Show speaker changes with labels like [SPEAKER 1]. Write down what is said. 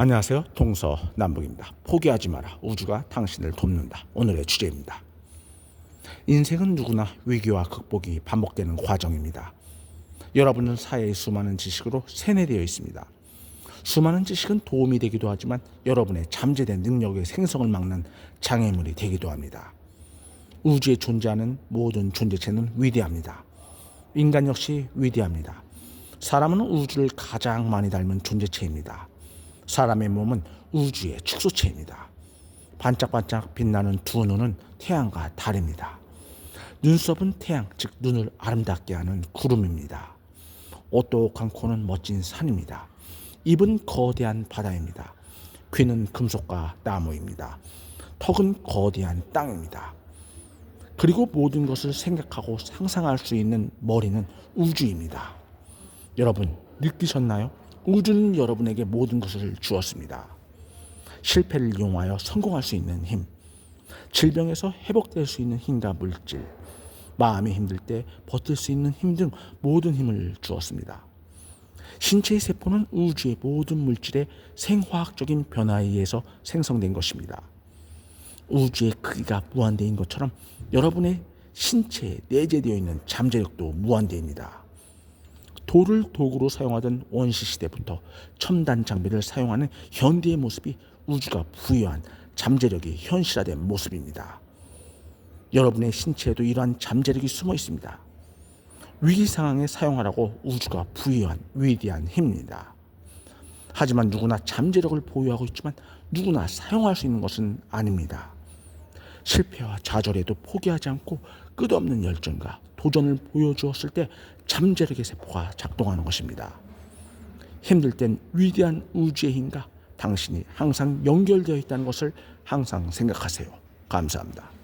[SPEAKER 1] 안녕하세요. 동서남북입니다. 포기하지 마라. 우주가 당신을 돕는다. 오늘의 주제입니다. 인생은 누구나 위기와 극복이 반복되는 과정입니다. 여러분은 사회의 수많은 지식으로 세뇌되어 있습니다. 수많은 지식은 도움이 되기도 하지만 여러분의 잠재된 능력의 생성을 막는 장애물이 되기도 합니다. 우주에 존재하는 모든 존재체는 위대합니다. 인간 역시 위대합니다. 사람은 우주를 가장 많이 닮은 존재체입니다. 사람의 몸은 우주의 축소체입니다. 반짝반짝 빛나는 두 눈은 태양과 달입니다. 눈썹은 태양, 즉 눈을 아름답게 하는 구름입니다. 오똑한 코는 멋진 산입니다. 입은 거대한 바다입니다. 귀는 금속과 나무입니다. 턱은 거대한 땅입니다. 그리고 모든 것을 생각하고 상상할 수 있는 머리는 우주입니다. 여러분 느끼셨나요? 우주는 여러분에게 모든 것을 주었습니다. 실패를 이용하여 성공할 수 있는 힘, 질병에서 회복될 수 있는 힘과 물질, 마음이 힘들 때 버틸 수 있는 힘 등 모든 힘을 주었습니다. 신체의 세포는 우주의 모든 물질의 생화학적인 변화에 의해서 생성된 것입니다. 우주의 크기가 무한대인 것처럼 여러분의 신체에 내재되어 있는 잠재력도 무한대입니다. 돌을 도구로 사용하던 원시 시대부터 첨단 장비를 사용하는 현대의 모습이 우주가 부여한 잠재력이 현실화된 모습입니다. 여러분의 신체에도 이러한 잠재력이 숨어 있습니다. 위기 상황에 사용하라고 우주가 부여한 위대한 힘입니다. 하지만 누구나 잠재력을 보유하고 있지만 누구나 사용할 수 있는 것은 아닙니다. 실패와 좌절에도 포기하지 않고 끝없는 열정과 도전을 보여주었을 때 잠재력의 세포가 작동하는 것입니다. 힘들 땐 위대한 우주의 힘과 당신이 항상 연결되어 있다는 것을 항상 생각하세요. 감사합니다.